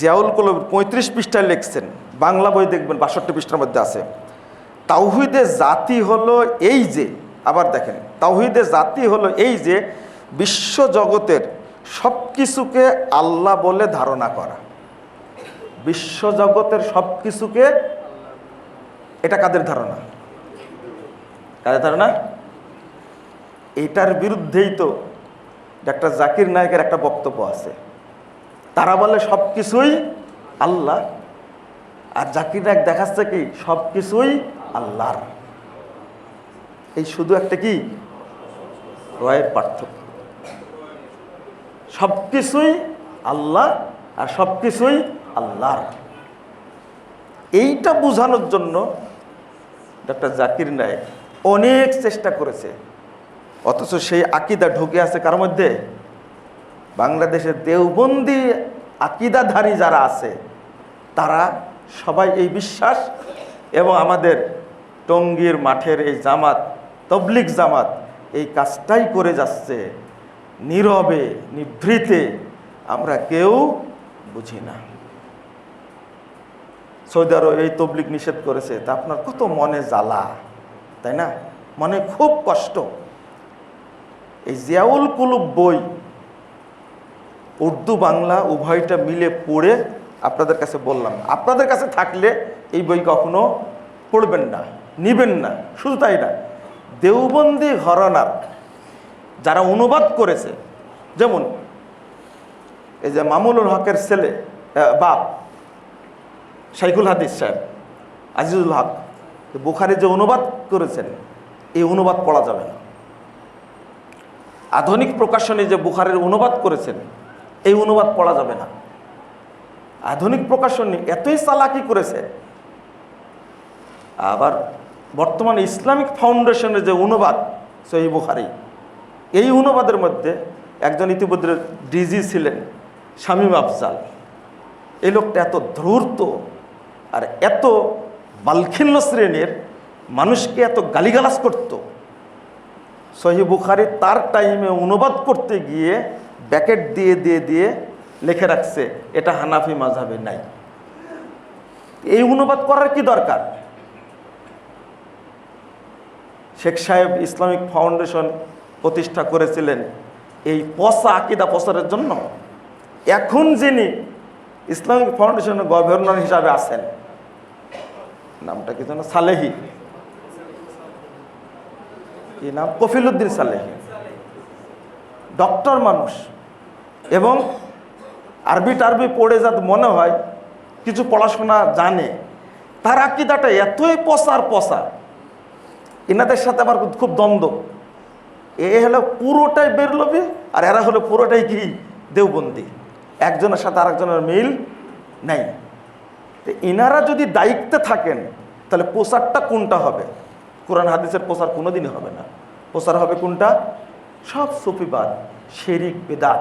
জিয়াউল কলম পঁয়ত্রিশ পৃষ্ঠায় লিখছেন, বাংলা বই দেখবেন বাষট্টি পৃষ্ঠার মধ্যে আছে তাওহিদের জাতি হলো এই যে, আবার দেখেন তাওহিদের জাতি হলো এই যে বিশ্ব জগতের সব কিছুকে আল্লাহ বলে ধারণা করা। বিশ্ব জগতের সব কিছুকে এটা কাদের ধারণা? কাদের ধারণা? এটার বিরুদ্ধেই তো ডাক্তার জাকির নায়কের একটা বক্তব্য আছে। তারা বলে সব কিছুই আল্লাহ। আর জাকির নায়ক দেখাচ্ছে কি? সব কিছুই আল্লাহর। এই শুধু একটা কি? রয়ের পার্থক্য। সব কিছুই আল্লাহ আর সব কিছুই আল্লাহর। এইটা বোঝানোর জন্য ডক্টর জাকির নায়ক অনেক চেষ্টা করেছে। অথচ সেই আকিদা ঢুকে আছে কার মধ্যে? বাংলাদেশের দেওবন্দি আকিদাধারী যারা আছে, তারা সবাই এই বিশ্বাস এবং আমাদের টঙ্গীর মাঠের এই জামাত তবলিক জামাত এই কাজটাই করে যাচ্ছে। নীরবে, নিভৃতে আমরা কেউ বুঝি না। সৌদি আরব এই তবলিক নিষেধ করেছে, তা আপনার কত মনে জ্বালা, তাই না? মনে খুব কষ্ট। এই জিয়াউল কুলুব বই উর্দু বাংলা উভয়টা মিলে পড়ে আপনাদের কাছে বললাম। আপনাদের কাছে থাকলে এই বই কখনো পড়বেন না, নিবেন না, শুধু তাই না। দেওবন্দি ঘরানার যারা অনুবাদ করেছে, যেমন এই যে মামুনুল হকের ছেলে বাপ, শাইখুল হাদিস সাহেব, আজিজুল হক বুখারি যে অনুবাদ করেছেন, এই অনুবাদ পড়া যাবে না। আধুনিক প্রকাশনে যে বুখারের অনুবাদ করেছেন এই অনুবাদ পড়া যাবে না। আধুনিক প্রকাশনী এতই চালাকি করেছে। আবার বর্তমানে ইসলামিক ফাউন্ডেশনের যে অনুবাদ, সহি বুখারি, এই অনুবাদের মধ্যে একজন ইতিমধ্যে ডিজি ছিলেন শামীম আফজাল। এই লোকটা এত ধূর্ত আর এত বালখিল্য শ্রেণির, মানুষকে এত গালিগালাজ করত। সহি বুখারি তার টাইমে অনুবাদ করতে গিয়ে ব্যাকেট দিয়ে দিয়ে দিয়ে লিখে রাখছে, এটা হানাফি মাঝাবে নাই। এই অনুবাদ করার কি দরকার? শেখ সাহেব ইসলামিক ফাউন্ডেশন প্রতিষ্ঠা করেছিলেন এই পচা আকিদা প্রচারের জন্য। এখন যিনি ইসলামিক ফাউন্ডেশনের গভর্নর হিসাবে আছেন, নামটা কি যেন সালেহি? কি নাম? কফিলুদ্দিন সালেহি। ডক্টর মানুষ। এবং আরবি টারবি পড়ে যাতে মনে হয়, কিছু পড়াশোনা জানে। তার আকিদাটা এতই পচার পচা এনাদের সাথে আমার খুব দ্বন্দ্ব। এ হলো পুরোটাই বেরলবি, আর এরা হলো পুরোটাই কি? দেওবন্দি। একজনের সাথে আরেকজনের মিল নেই। তো এনারা যদি দায়িত্বে থাকেন, তাহলে প্রচারটা কোনটা হবে? কোরআন হাদিসের প্রচার কোনোদিনই হবে না। প্রচার হবে কোনটা? সব সুফিবাদ শেরিক বেদাত।